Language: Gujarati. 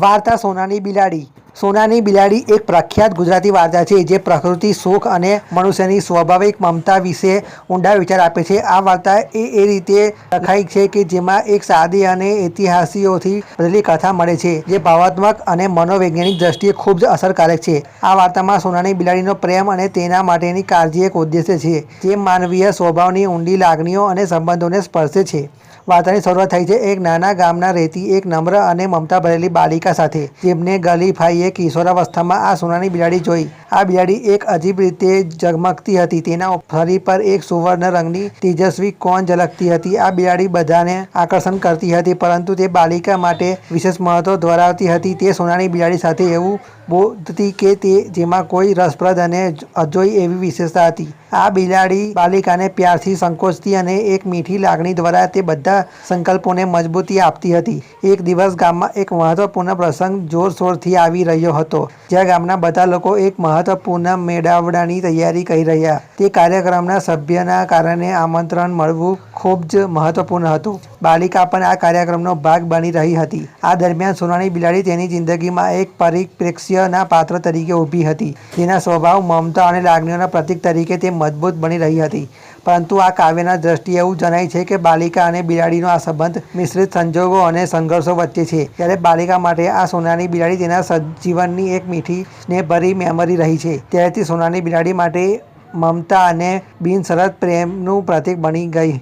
વાર્તા સોનાની બિલાડી. સોનાની બિલાડી એક પ્રખ્યાત ગુજરાતી વાર્તા છે, જે પ્રકૃતિ સુખ અને મનુષ્યની સ્વાભાવિક મમતા વિશે ઊંડા વિચાર આપે છે. આ વાર્તા એ એ રીતે લખાઈ છે કે જેમાં એક સાદી અને ઐતિહાસિકોથી ભરેલી કથા મળે છે, જે ભાવાત્મક અને મનોવૈજ્ઞાનિક દ્રષ્ટિએ ખૂબ જ અસરકારક છે. આ વાર્તામાં સોનાની બિલાડીનો પ્રેમ અને તેના માટેની કાળજી એક ઉદ્દેશ્ય છે, જે માનવીય સ્વભાવની ઊંડી લાગણીઓ અને સંબંધોને સ્પર્શે છે. વાર્તાની શરૂઆત થઈ છે એક નાના ગામના રહેતી એક નમ્ર અને મમતા ભરેલી બાલિકા સાથે, જેમને ગલી ફાઈએ કિશોરાવસ્થામાં આ સોનાની બિલાડી જોઈ આ બિલાડી એક અજીબ રીતે ઝગમગતી હતી. તેના ફરી પર એક સુવર્ણ રંગની તેજસ્વી કોણ ઝલકતી હતી. આ બિલાડી બધાને આકર્ષણ કરતી હતી, પરંતુ તે બાલિકા માટે વિશેષ મહત્વ ધરાવતી હતી. તે સોનાની બિલાડી સાથે એવું બોધતી કે તે જેમાં કોઈ રસપ્રદ અને અજોઈ એવી વિશેષતા હતી. આ બિલાડી બાલિકાને પ્યારથી સંકોચતી અને એક મીઠી લાગણી દ્વારા તે બધા સંકલ્પોને મજબૂતી આપતી હતી. એક દિવસ ગામમાં એક મહત્વપૂર્ણ પ્રસંગ જોરશોરથી આવી રહ્યો હતો. જ્યાં ગામના બધા લોકો એક મહત્વપૂર્ણ મેળાવડાની તૈયારી કરી રહ્યા. તે કાર્યક્રમના સભ્યના કારણે આમંત્રણ મળવું ખૂબ જ મહત્વપૂર્ણ હતું. બાલિકા પણ આ કાર્યક્રમનો ભાગ બની રહી હતી. આ દરમિયાન સોનાની બિલાડી તેની જિંદગીમાં એક પરિપ્રેક્ષ્યના પાત્ર તરીકે ઊભી હતી. તેના સ્વભાવ મમતા અને લાગણીઓના પ્રતીક તરીકે તે મજબૂત બની રહી હતી. પરંતુ આ કાવ્યના દ્રષ્ટિએ એવું જણાય છે કે બાલિકા અને બિલાડીનો આ સંબંધ મિશ્રિત સંજોગો અને સંઘર્ષો વચ્ચે છે. ત્યારે બાલિકા માટે આ સોનાની બિલાડી તેના જીવનની એક મીઠી ભરી મેમરી રહી છે. ત્યારથી સોનાની બિલાડી માટે મમતા અને બિનસરત પ્રેમનું પ્રતીક બની ગઈ.